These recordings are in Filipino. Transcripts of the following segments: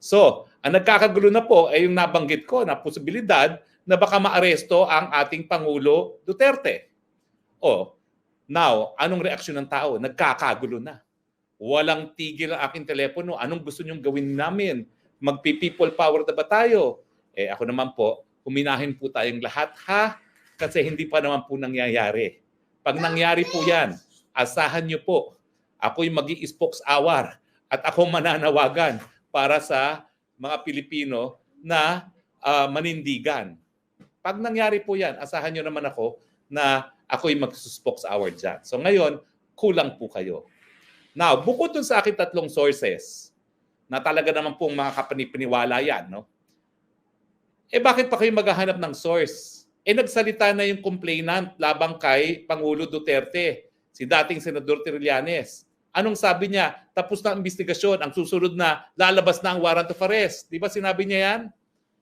So, ang nagkakagulo na po ay yung nabanggit ko na posibilidad na baka maaresto ang ating Pangulo Duterte. O, now, anong reaksyon ng tao? Nagkakagulo na. Walang tigil ang aking telepono. Anong gusto nyong gawin namin? Magpi-people power na ba tayo? Eh ako naman po, huminahin po tayong lahat ha kasi hindi pa naman po nangyayari. Pag nangyari po yan, asahan nyo po, ako'y mag spokes hour at ako mananawagan para sa mga Pilipino na uh, manindigan. Pag nangyari po yan, asahan nyo naman ako na ako'y mag-spokes hour dyan. So ngayon, kulang po kayo. Now, bukod dun sa aking tatlong sources, na talaga naman pong mga kapanipaniwala yan, no? Eh bakit pa kayo maghahanap ng source? Eh nagsalita na yung complainant labang kay Pangulo Duterte, si dating Senador Trillanes. Anong sabi niya? Tapos na ang investigasyon, ang susunod na lalabas na ang warrant of arrest. Di ba sinabi niya yan?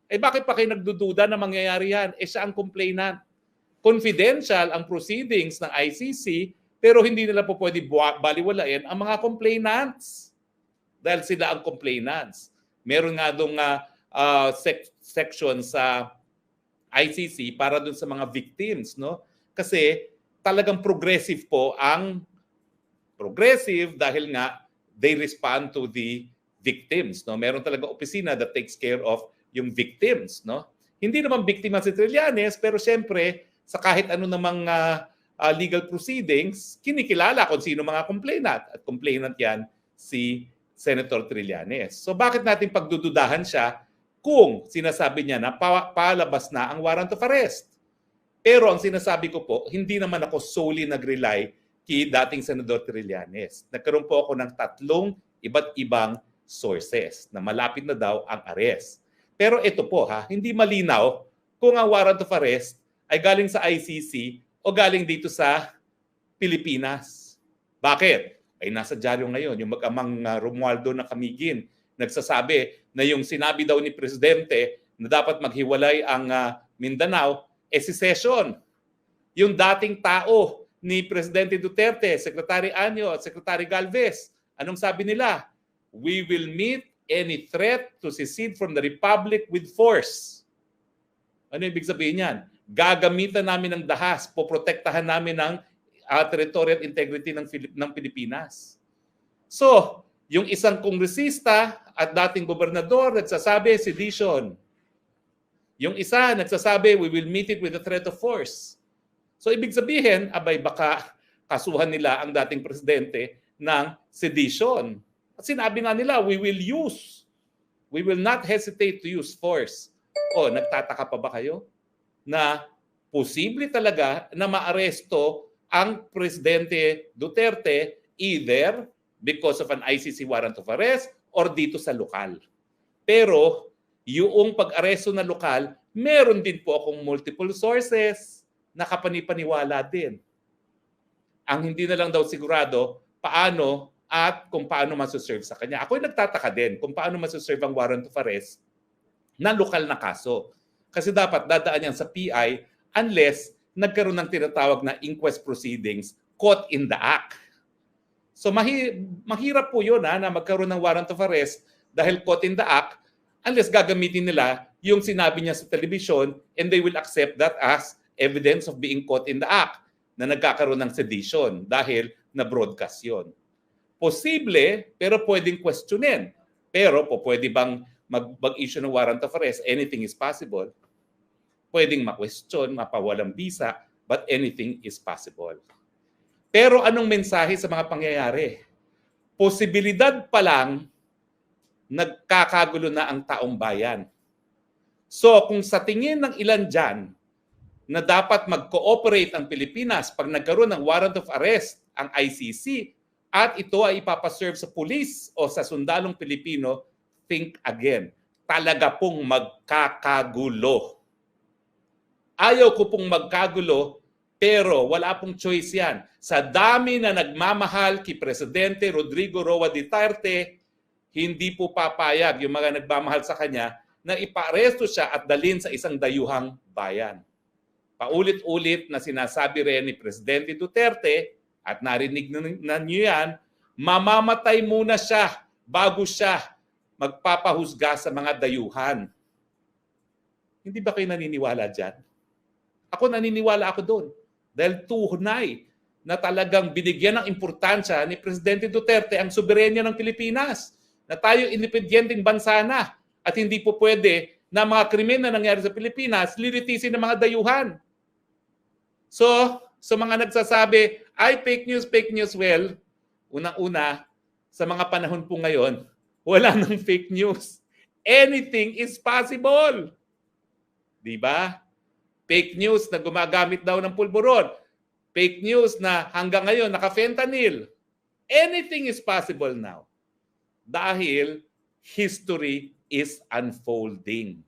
Eh bakit pa kayo nagdududa na mangyayari yan? Eh siya ang complainant. Confidential ang proceedings ng ICC pero hindi nila po pwede baliwalain ang mga complainants. Dahil sila ang complainants. Meron nga doon uh, uh, sec- section sa ICC para doon sa mga victims. no Kasi talagang progressive po ang progressive dahil nga they respond to the victims. No? Meron talaga opisina that takes care of yung victims. No? Hindi naman biktima si Trillanes pero siyempre sa kahit ano namang uh, uh, legal proceedings, kinikilala kung sino mga complainant. At complainant yan si Senator Trillanes. So bakit natin pagdududahan siya kung sinasabi niya na pa- palabas na ang warrant of arrest? Pero ang sinasabi ko po, hindi naman ako solely nag-rely kay dating Senador Trillanes. Nagkaroon po ako ng tatlong iba't ibang sources na malapit na daw ang arrest. Pero ito po ha, hindi malinaw kung ang warrant of arrest ay galing sa ICC o galing dito sa Pilipinas. Bakit? Ay nasa dyaryo ngayon, yung mag-amang uh, Romualdo na Kamigin, nagsasabi na yung sinabi daw ni Presidente na dapat maghiwalay ang uh, Mindanao, eh secession. Yung dating tao ni Presidente Duterte, Secretary Anyo at Secretary Galvez, anong sabi nila? We will meet any threat to secede from the Republic with force. Ano ibig sabihin yan? gagamitan namin ng dahas, poprotektahan namin ng uh, territorial integrity ng, Filip- ng Pilipinas. So, yung isang kongresista at dating gobernador nagsasabi sedition. Yung isa nagsasabi we will meet it with a threat of force. So ibig sabihin, abay baka kasuhan nila ang dating presidente ng sedition. At sinabi nga nila, we will use. We will not hesitate to use force. O, nagtataka pa ba kayo? na posible talaga na maaresto ang Presidente Duterte either because of an ICC warrant of arrest or dito sa lokal. Pero yung pag-aresto na lokal, meron din po akong multiple sources na kapanipaniwala din. Ang hindi na lang daw sigurado paano at kung paano masoserve sa kanya. Ako'y nagtataka din kung paano masoserve ang warrant of arrest na lokal na kaso. Kasi dapat dadaan yan sa PI unless nagkaroon ng tinatawag na inquest proceedings caught in the act. So mahi- mahirap po yun ha, na magkaroon ng warrant of arrest dahil caught in the act unless gagamitin nila yung sinabi niya sa television and they will accept that as evidence of being caught in the act na nagkakaroon ng sedition dahil na-broadcast yun. Posible, pero pwedeng questionin. Pero po pwede bang mag- mag-issue ng warrant of arrest, anything is possible. Pwedeng ma-question, mapawalang visa, but anything is possible. Pero anong mensahe sa mga pangyayari? Posibilidad pa lang nagkakagulo na ang taong bayan. So kung sa tingin ng ilan dyan na dapat mag-cooperate ang Pilipinas pag nagkaroon ng warrant of arrest ang ICC at ito ay ipapaserve sa pulis o sa sundalong Pilipino, think again. Talaga pong magkakagulo. Ayaw ko pong magkagulo, pero wala pong choice yan. Sa dami na nagmamahal kay Presidente Rodrigo Roa Duterte, hindi po papayag yung mga nagmamahal sa kanya na iparesto siya at dalhin sa isang dayuhang bayan. Paulit-ulit na sinasabi rin ni Presidente Duterte at narinig na niyo yan, mamamatay muna siya bago siya magpapahusga sa mga dayuhan. Hindi ba kayo naniniwala dyan? Ako naniniwala ako doon. Dahil tunay na talagang binigyan ng importansya ni Presidente Duterte ang soberenya ng Pilipinas. Na tayo independenteng bansa na at hindi po pwede na mga krimen na nangyari sa Pilipinas lilitisin ng mga dayuhan. So, sa mga nagsasabi, ay fake news, fake news, well, unang-una, sa mga panahon po ngayon, wala nang fake news. Anything is possible. Di ba? Fake news na gumagamit daw ng pulburon. Fake news na hanggang ngayon naka-fentanyl. Anything is possible now. Dahil history is unfolding.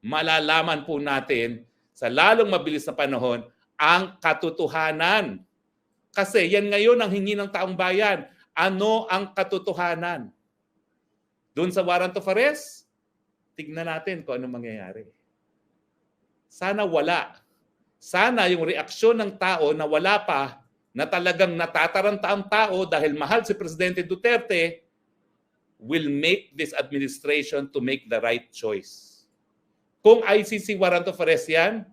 Malalaman po natin sa lalong mabilis na panahon ang katotohanan. Kasi yan ngayon ang hingi ng taong bayan. Ano ang katotohanan? Doon sa warrant of arrest, tignan natin kung ano mangyayari. Sana wala. Sana yung reaksyon ng tao na wala pa, na talagang natataranta ang tao dahil mahal si Presidente Duterte, will make this administration to make the right choice. Kung ICC warrant of arrest yan,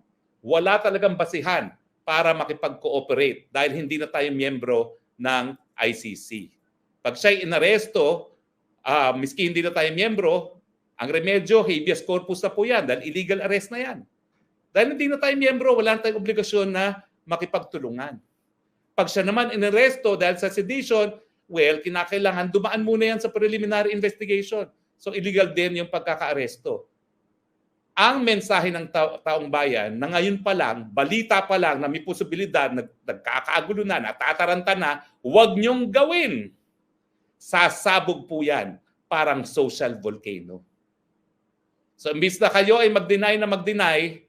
wala talagang basihan para makipag-cooperate dahil hindi na tayo miyembro ng ICC. Pag siya'y inaresto, uh, miski hindi na tayo miyembro, ang remedyo, habeas corpus na po yan dahil illegal arrest na yan. Dahil hindi na tayo miyembro, wala na tayong obligasyon na makipagtulungan. Pag siya naman inaresto dahil sa sedition, well, kinakailangan dumaan muna yan sa preliminary investigation. So illegal din yung pagkakaaresto. Ang mensahe ng ta- taong bayan na ngayon pa lang, balita pa lang na may posibilidad, nag- nagkakagulo na, natataranta na, huwag niyong gawin sasabog po yan parang social volcano. So imbis na kayo ay mag-deny na mag-deny,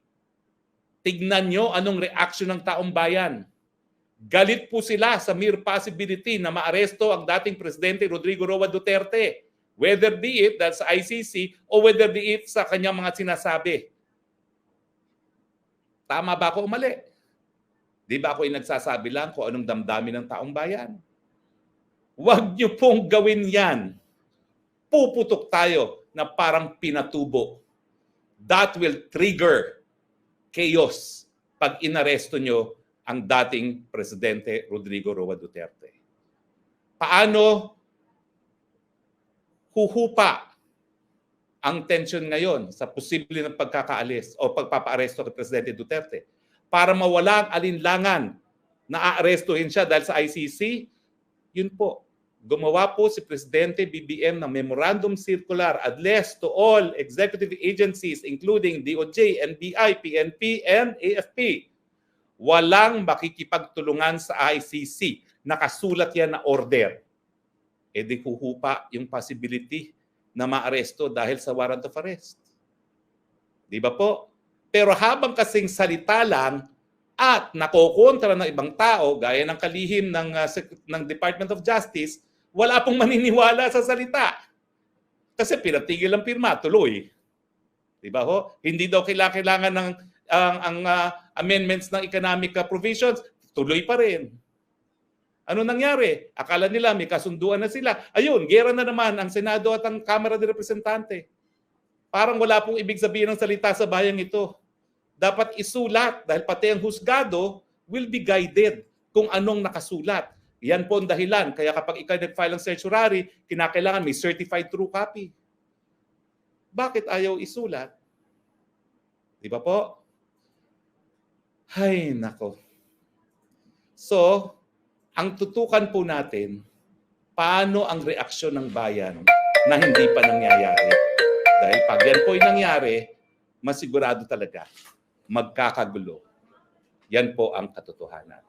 tignan nyo anong reaction ng taong bayan. Galit po sila sa mere possibility na maaresto ang dating Presidente Rodrigo Roa Duterte. Whether be it sa ICC o whether be it sa kanyang mga sinasabi. Tama ba ako o mali? Di ba ako yung nagsasabi lang kung anong damdamin ng taong bayan? Huwag niyo pong gawin yan. Puputok tayo na parang pinatubo. That will trigger chaos pag inaresto nyo ang dating Presidente Rodrigo Roa Duterte. Paano huhupa ang tension ngayon sa posible ng pagkakaalis o pagpapaaresto kay Presidente Duterte para mawala ang alinlangan na aarestuhin siya dahil sa ICC, yun po, gumawa po si Presidente BBM ng Memorandum Circular addressed to all executive agencies including DOJ, NBI, PNP, and AFP. Walang makikipagtulungan sa ICC. Nakasulat yan na order. E di yung possibility na maaresto dahil sa warrant of arrest. Di ba po? Pero habang kasing salita lang at nakokontra ng ibang tao, gaya ng kalihim ng, uh, ng Department of Justice, wala pong maniniwala sa salita. Kasi pinatigil ang pirma, tuloy. Di ba ho? Hindi daw kailangan ng ang, ang uh, amendments ng economic uh, provisions, tuloy pa rin. Ano nangyari? Akala nila may kasunduan na sila. Ayun, gera na naman ang Senado at ang Kamara de Representante. Parang wala pong ibig sabihin ng salita sa bayang ito. Dapat isulat dahil pati ang husgado will be guided kung anong nakasulat. Yan po ang dahilan. Kaya kapag ikaw nag-file ng certiorari, kinakailangan may certified true copy. Bakit ayaw isulat? Di ba po? Hay, nako. So, ang tutukan po natin, paano ang reaksyon ng bayan na hindi pa nangyayari. Dahil pag yan po ay nangyari, masigurado talaga, magkakagulo. Yan po ang katotohanan.